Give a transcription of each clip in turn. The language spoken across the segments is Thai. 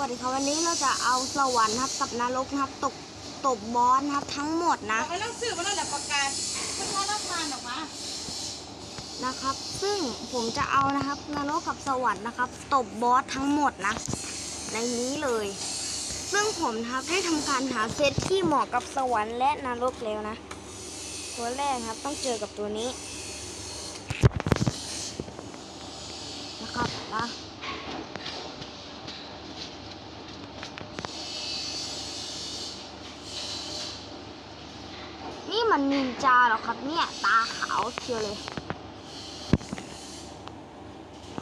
วัสดีครับวันนี้เราจะเอาสวรรค์ครับกับนรกครับตกตบบอสนะครับทั้งหมดนะเอาต้องซื้อมาแล้วแหละประกาศมันว่ารับงานออกมานะครับ ซึ่งผมจะเอานะครับนรกกับสวรรค์นะครับตบบอสทั้งหมดนะในนี้เลย ซึ่งผมครับได้ทำการหาเซตที่เหมาะกับสวรรค์และนรกแล้วนะ ตัวแรกครับต้องเจอกับตัวนี้นะครับนะ มินจาเหรอครับเนี่ย ตาขาวเชียวเลย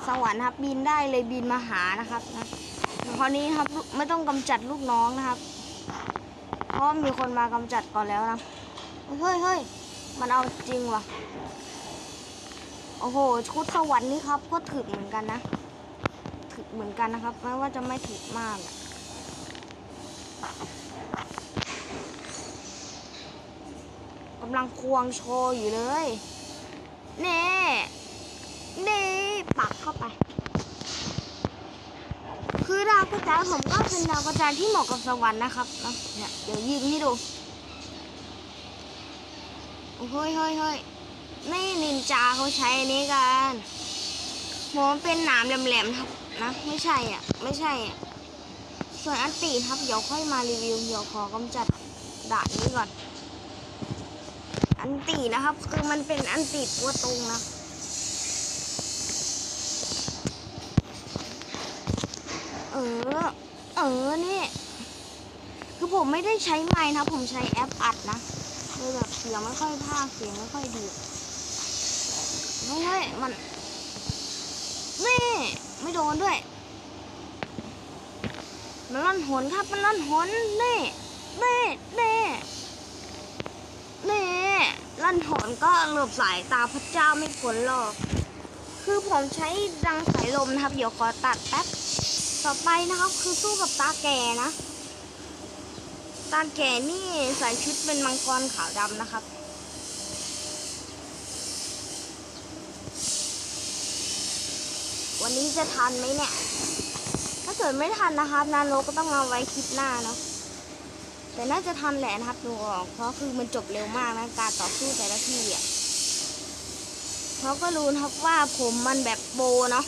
สวรรค์ครับบินได้เลยบินมาหานะครับนะคราวนี้ครับไม่ต้องกำจัดลูกน้องนะครับ เพราะมีคนมากำจัดก่อนแล้วนะเฮ้ยเฮ้ยมันเอาจริงว่ะ โอ้โหชุดสวรรค์นี่ครับ ก็ถึกเหมือนกันนะ ถึกเหมือนกันนะครับ ไม่ว่าจะไม่ถึกมากอะำลังควงโชว์อยู่เลยเน่เน่ปักเข้าไป คือดาวกระจายผมก็เป็นดาวกระจายที่เหมาะกับสวรรค์นะครับเนี่ยเดี๋ยวยิงให้ดูเฮ้ยเฮ้ยเฮ้ยนี่นินจาเขาใช้อันนี้กันผมนเป็นหนามแหลมๆครับนะไม่ใช่อะ ไม่ใช่อะ ส่วนอันตีครับ เดี๋ยวค่อยมารีวิว เดี๋ยวขอกำจัดด่านนี้ก่อน นตีนะครับ คือมันเป็นอันตีตัวตรงนะเออ เออนี่คือผมไม่ได้ใช้ไม้นะ ผมใช้แอปอัดนะเลยแบบเสียงไม่ค่อยพากเสียงไม่ค่อยดีไม่ใช่มันนี่ไม่โดนด้วย มันล่อนหนครับ มันล่อนหนนี่นี่นี่นี่ ล่อนหนก็หลบสายตาพระเจ้าไม่พ้นหรอก คือผมใช้ดังสายลมนะครับ เดี๋ยวขอตัดแป๊บ ต่อไปนะครับ คือสู้กับตาแก่นะ ตาแก่นี่ใส่ชุดเป็นมังกรขาวดำนะครับวันนี้จะทันไหมเนี่ย ถ้าเกิดไม่ทันนะครับ นานรกก็ต้องเอาไว้คลิปหน้าเนาะ แต่น่าจะทันแหละนะครับดูออกเพราะคือมันจบเร็วมากนะการต่อสู้แต่ละที่อะเขาก็รู้นะครับว่าผมมันแบบโบเนาะ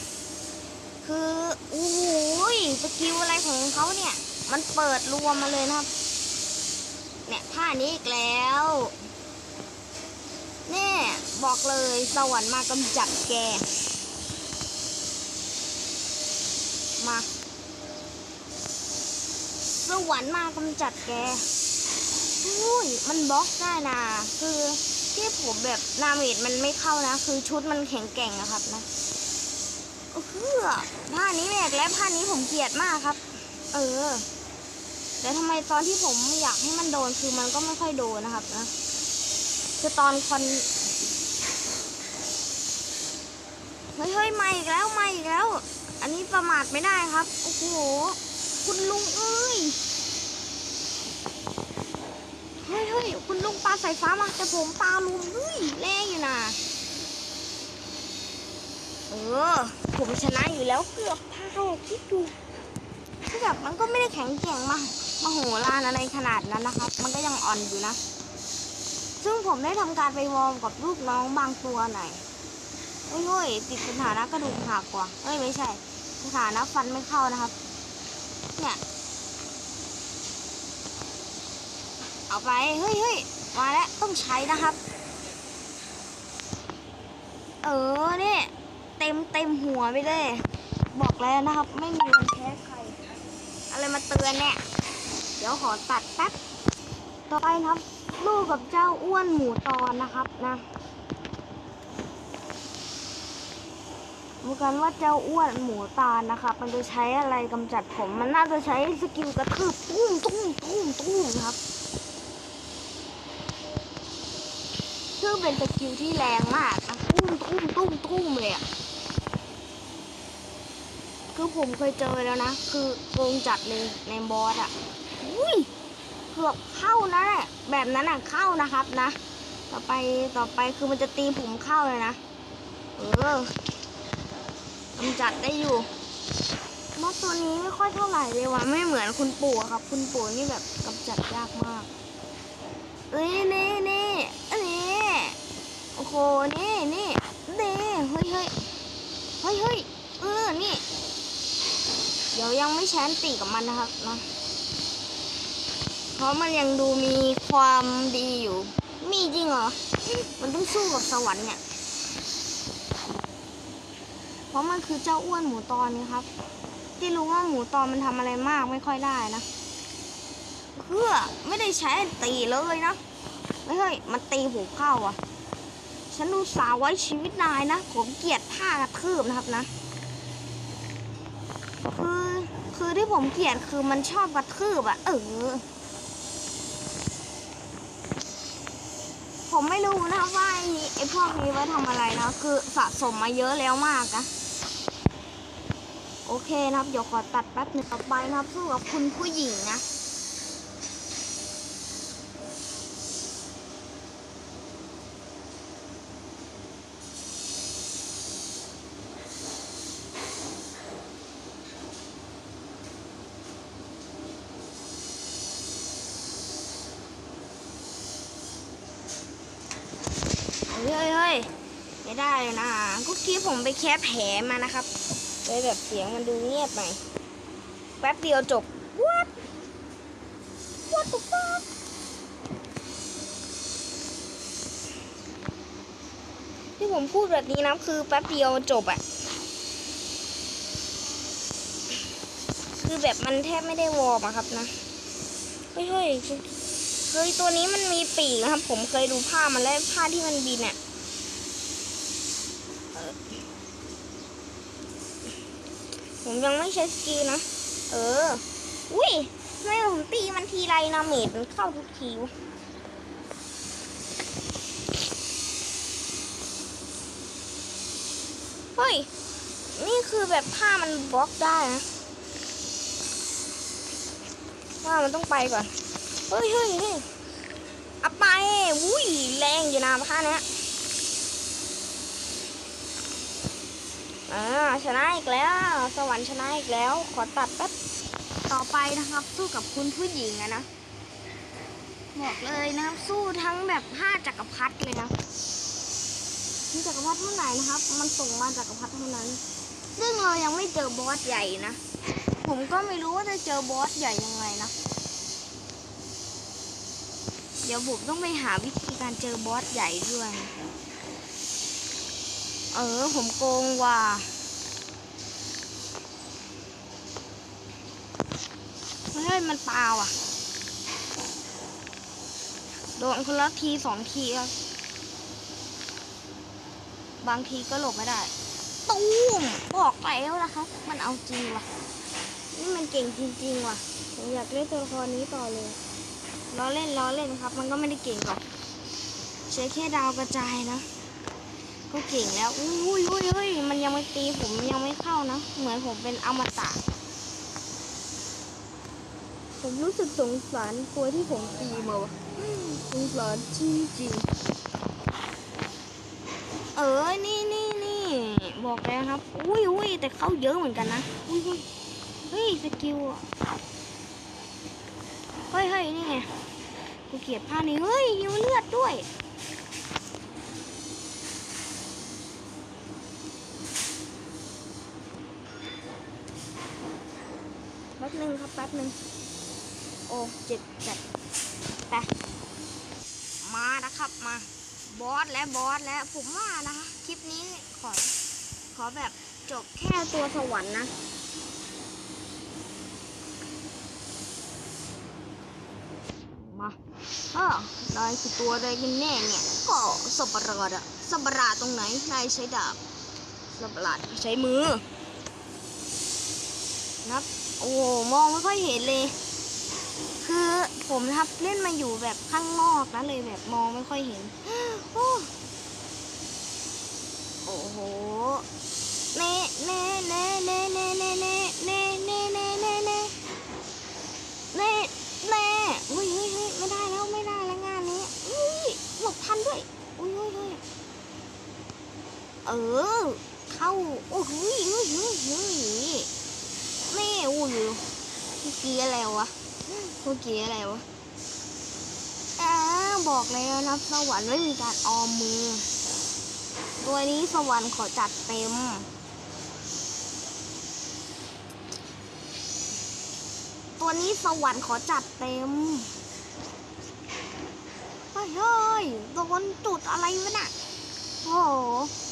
คือโอ้โหยสกิลอะไรของเขาเนี่ย มันเปิดรวมมาเลยนะครับ เนี่ยท่านี้อีกแล้วเนี่ยบอกเลยสวรรค์มากำจัดแกมา สวรรค์มากำจัดแกอุ้ยมันบล็อกได้นะคือที่ผมแบบนาเมดมันไม่เข้านะ คือชุดมันแข็งแกร่งอะครับนะเออผ้านี้แม่กและผ้านี้ผมเกลียดมากครับ เออแต่ทำไมตอนที่ผมอยากให้มันโดนคือมันก็ไม่ค่อยโดนนะครับนะคือตอนคอนเฮ้ยเฮ้ยมาอีกแล้วมาอีกแล้ว อันนี้ประมาทไม่ได้ครับ โอ้โห คุณลุงเอ้ย เฮ้ยเฮ้ยคุณลุงปลาสายฟ้ามาแต่ผมปลาลุงเฮ้ยแรงอยู่นะเออ ผมชนะอยู่แล้วเกือบพ่ายคิดดูคือแบบมันก็ไม่ได้แข็งแกร่งมากมโหฬารอะไรขนาดนั้นนะครับ มันก็ยังอ่อนอยู่นะ ซึ่งผมได้ทำการไปวอร์มกับลูกน้องบางตัวหน่อยเฮ้ยเฮ้ยติดสถานะกระดูกหักกว่าเอ้ยไม่ใช่ สถานะฟันไม่เข้านะครับ เนี่ย เอาไป เฮ้ยเฮ้ยมาแล้ว ต้องใช้นะครับ เออเนี่ยเต็มเต็มหัวไปเลย บอกแล้วนะครับ ไม่มีวันแพ้ใคร อะไรมาเตือนเนี่ย เดี๋ยวขอตัดแป๊บ ต่อไปครับ ลูกกับเจ้าอ้วนหมูตอนนะครับนะ ดูกันว่าเจ้าอ้วนหมูตาลนะครับมันจะใช้อะไรกำจัดผม มันน่าจะใช้สกิลกระทืบตุ้มตุ้มตุ้มตุ้มครับซึ่งเป็นสกิลที่แรงมากนะตุ้มตุ้มตุ้มตุ้มเลยอะคือผมเคยเจอแล้วนะ คือโกงจัดเลยในบอสอะอุ้ยเกือบเข้านะแบบนั้นอะเข้านะครับนะ ต่อไปต่อไปคือมันจะตีผมเข้าเลยนะ เออ กำจัดได้อยู่มอสตัวนี้ไม่ค่อยเท่าไหร่เลยว่ะไม่เหมือนคุณปู่ครับ คุณปู่นี่แบบกำจัดยากมากเอ้ยนี่นี่อันนี้โอ้โหนี่นี่นี่เฮ้ยเฮ้ยเฮ้ยเฮ้ยเออนี่ เดี๋ยวยังไม่แชนตีกับมันนะครับนะเพราะมันยังดูมีความดีอยู่ มีจริงเหรอ มันต้องสู้กับสวรรค์เนี่ย เพราะมันคือเจ้าอ้วนหมูตอนนี่ครับ ที่รู้ว่าหมูตอนมันทำอะไรมากไม่ค่อยได้นะเพื่อไม่ได้ใช้ตีเลยนะไม่เฮ้ยมันตีหูเข้าอะ ฉันดูสาวไว้ชีวิตนายนะ ผมเกลียดท่ากระทืบนะครับนะคือคือที่ผมเกลียดคือมันชอบกระทืบอะ เออผมไม่รู้นะว่าไอ้ไอ้พวกนี้ไว้ทำอะไรนะ คือสะสมมาเยอะแล้วมากนะ โอเคนะครับ เดี๋ยวขอตัดแป๊บหนึ่งต่อไปนะครับสู้กับคุณผู้หญิงนะเฮ้ยเฮ้ยไม่ได้เลยนะกุ๊กกี้ผมไปแคปแผลมานะครับ เลยแบบเสียงมันดูเงียบหน่อยแป๊บเดียวจบ what what the fuck ที่ผมพูดแบบนี้นะคือแป๊บเดียวจบอะคือแบบมันแทบไม่ได้วอร์มอะครับนะเฮ้ยเฮ้ยเคยตัวนี้มันมีปีกนะครับ ผมเคยดูผ้ามันแล้วผ้าที่มันบินอะ ผมยังไม่ใช้สกิลนะ เออ อุ้ยทำไมผมตีมันทีไรนะเมดมันเข้าทุกทีวะเฮ้ย นี่คือแบบผ้ามันบล็อกได้นะ ว่ามันต้องไปก่อน เฮ้ยเฮ้ยเฮ้ยเอาไปวุ้ย แรงอยู่นะผ้าเนี้ย อ่าชนะอีกแล้ว สวรรค์ชนะอีกแล้ว ขอตัดแป๊บต่อไปนะครับ สู้กับคุณผู้หญิงอะนะบอกเลยนะครับ สู้ทั้งแบบห้าจักรพรรดิเลยนะมีจักรพรรดิเท่าไหร่นะครับ มันส่งมาจักรพรรดิเท่านั้น ซึ่งเรายังไม่เจอบอสใหญ่นะผมก็ไม่รู้ว่าจะเจอบอสใหญ่ยังไงนะเดี๋ยวผมต้องไปหาวิธีการเจอบอสใหญ่ด้วย เออ ผมโกงว่ะเฮ้ยมันเปล่าอะ โดนคนละทีสองทีอะบางทีก็หลบไม่ได้ ตูมบอกแล้วนะครับ มันเอาจริงว่ะ นี่มันเก่งจริงๆว่ะ ผมอยากเล่นตัวละครนี้ต่อเลยล้อเล่นล้อเล่นครับ มันก็ไม่ได้เก่งหรอกใช้แค่ดาวกระจายนะ ก็เก่งแล้ว อุ้ยอุ้ยอุ้ยมันยังไม่ตีผมยังไม่เข้านะ เหมือนผมเป็นอมตะ ผมรู้สึกสงสารตัวที่ผมตีมาวะสงสารจริงจริง เออ นี่นี่นี่บอกแล้วครับ อุ้ยอุ้ยแต่เข้าเยอะเหมือนกันนะ อุ้ยอุ้ยเฮ้ยสกิลอะเฮ้ยเฮ้ยนี่ไง กูเกลียดผ้านี้เฮ้ยยิวเลือดด้วย แป๊บหนึ่งครับแป๊บหนึ่งโอ้เจ็บจัดไปมานะครับมา บอสและบอสและผมว่านะคะคลิปนี้ขอ ขอแบบจบแค่ตัวสวรรค์นะมาเออได้คือตัวอะไรกันแน่เนี่ย ก็สับปะรดอะสับปะรดตรงไหนนายใช้ดาบสับปะรดใช้มือ นับ โอ้มองไม่ค่อยเห็นเลย คือผมครับเล่นมาอยู่แบบข้างนอกนะเลยแบบมองไม่ค่อยเห็น โอ้โหเน่เน่เน่เน่เน่เน่เน่เน่เน่เน่เน่เน่เน่เน่อุ้ยเฮ้ยเฮ้ยไม่ได้แล้วไม่ได้แล้วงานนี้อุ้ยหลบทันด้วยอุ้ยเฮ้ยเฮ้ยเออเข้าโอ้โหเฮ้ยเฮ้ยเฮ้ย เฮ้อยู่เมื่อกี้อะไรวะเมื่อกี้อะไรวะอ้าบอกแล้วนะสวรรค์ไม่มีการออมมือ ตัวนี้สวรรค์ขอจัดเต็มตัวนี้สวรรค์ขอจัดเต็ม เฮ้ยเฮ้ยโดนจุดอะไรวะน่ะ โอ้โห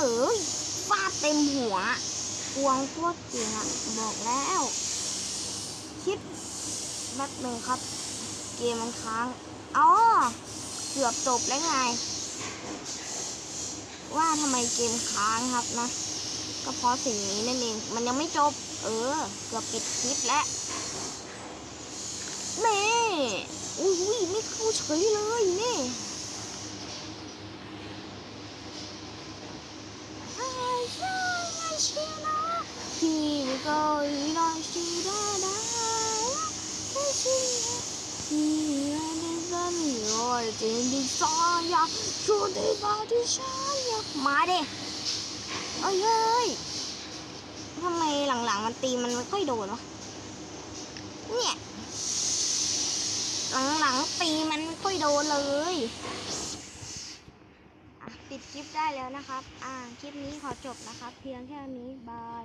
เอ้ยฟาดเต็มหัวกวงพวกจริงอะบอกแล้ว คิดแป๊บหนึ่งครับ เกมมันค้างอ๋อเกือบจบแล้วไง ว่าทำไมเกมค้างครับนะ ก็เพราะสิ่งนี้นั่นเอง มันยังไม่จบ เออ เกือบปิดคลิปแล้วนี่อุ้ยไม่เข้าเฉยเลยนี่ไอ้ชาไอ้เชียนะพี่ก็อีนอยชีดาดาไอ้เชียพี่อันนี้ก็มีโอ้ย จริงดิซายาชูดีบาดิชายามาเด้เอ้ยเฮ้ยทำไมหลังๆมันตีมันไม่ค่อยโดนวะเนี่ยหลังๆตีมันไม่ค่อยโดนเลยปิดคลิปได้แล้วนะครับ อ่า คลิปนี้ขอจบนะครับ เพียงแค่นี้ บาย